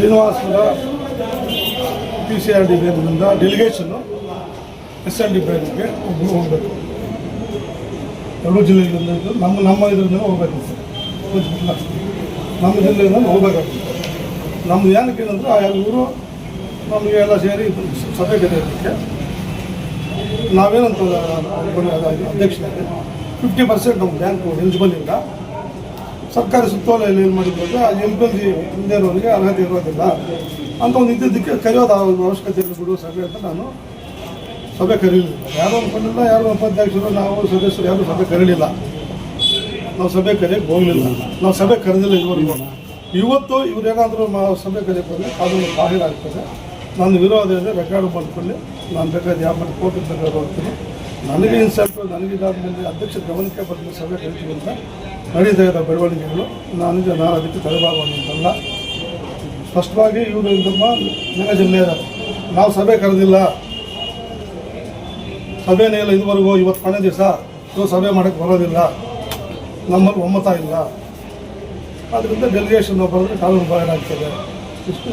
Srinivaspur P C R D ಬ್ಯಾಂಕ್ನಿಂದ ಡೆಲಿಗೇಷನ್ನು S N D ಬ್ಯಾಂಕ್ಗೆ ಒಬ್ಬರು ಹೋಗಬೇಕು. ಎರಡು ಜಿಲ್ಲೆಗಳಿಂದ ನಮ್ಮ ನಮ್ಮ ಇದರಿಂದ ಹೋಗ್ಬೇಕು. ನಮ್ಮ ಜಿಲ್ಲೆಯಿಂದ ಹೋಗ್ಬೇಕಾಗ್ತದೆ. ನಮ್ದು ಏನಕ್ಕೆ ಏನಂದ್ರೆ ಆ ಊರು ನಮಗೆ ಎಲ್ಲ ಸೇರಿ ಸಭೆ ಕರೆಯೋದಕ್ಕೆ ನಾವೇನಂತ ಅಧ್ಯಕ್ಷರಿಗೆ ಫಿಫ್ಟಿ ಪರ್ಸೆಂಟ್ ನಮ್ಮ ಬ್ಯಾಂಕು ಎಲಿಜಿಬಲ್ ಇಲ್ಲ. ಸರ್ಕಾರಿ ಸುತ್ತೋಲೆಯಲ್ಲಿ ಏನು ಮಾಡಿದ್ರೆ ಆ ಎಲ್ ಪಿ ಜಿ ಹಿಂದಿರೋರಿಗೆ ಅರ್ಹತೆ ಇರೋದಿಲ್ಲ ಅಂತ ಒಂದು ಇದ್ದಿದ್ದಕ್ಕೆ ಕರೆಯೋದು ಆ ಒಂದು ಅವಶ್ಯಕತೆ ಬಿಡುವ ಸಭೆ ಅಂತ ನಾನು ಸಭೆ ಕರೀಲಿಲ್ಲ. ಯಾರು ಅಂದ್ಕೊಂಡಿಲ್ಲ ಯಾರು ಉಪಾಧ್ಯಕ್ಷರು, ನಾವು ಸದಸ್ಯರು ಯಾರು ಸಭೆ ಕರೀಲಿಲ್ಲ. ನಾವು ಸಭೆ ಕರೆಯಕ್ಕೆ ಹೋಗಲಿಲ್ಲ. ನಾವು ಸಭೆ ಕರೆದಿಲ್ಲ ಇವರು ಇವತ್ತು ಇವರೇನಾದರೂ ಮಾ ಸಭೆ ಕರೆಯಕ್ಕೆ ಬಂದರೆ ಕಾನೂನು ಬಾಹಿರ ಆಗ್ತದೆ. ನಾನು ವಿರೋಧ ಇದೆ ರೆಕಾರ್ಡ್ ಮಾಡಿಕೊಳ್ಳಿ ನಾನು ಬೇಕಾದ್ರೆ ಯಾವ ಮಾಡಿ ಕೋರ್ಟಿಗೆ ಬೇಕಾದ್ರೆ ಹೋಗ್ತೀನಿ. ನನಗೆ ಇನ್ಸಲ್ಟ್ ನನಗಿದಾದ ಮೇಲೆ ಅಧ್ಯಕ್ಷ ಗಮನಕ್ಕೆ ಬಂದ ಸಭೆ ಅಂತ ನಡೀತಾ ಇರೋ ಬೆಳವಣಿಗೆಗಳು ನನಗೆ ನಾನು ಅದಕ್ಕೆ ತಲೆಬಾಗುವಂತಲ್ಲ ಸ್ಪಷ್ಟವಾಗಿ ಇವರು ನಮ್ಮ ನನ್ನ ಜಿಲ್ಲೆಯ ನಾವು ಸಭೆ ಕರೆದಿಲ್ಲ. ಸಭೆನೇ ಇಲ್ಲ ಇದುವರೆಗೂ ಇವತ್ತು ಕೊನೆ ದಿವಸ ಇವು ಸಭೆ ಮಾಡೋಕ್ಕೆ ಬರೋದಿಲ್ಲ. ನಮ್ಮಲ್ಲಿ ಒಮ್ಮತ ಇಲ್ಲ. ಅದರಿಂದ ಡೆಲಿಗೇಷನ್ ಬರೆದ್ರೆ ಕಾನೂನು ಬಾಹಿರ ಆಗ್ತದೆ. ಇಷ್ಟು.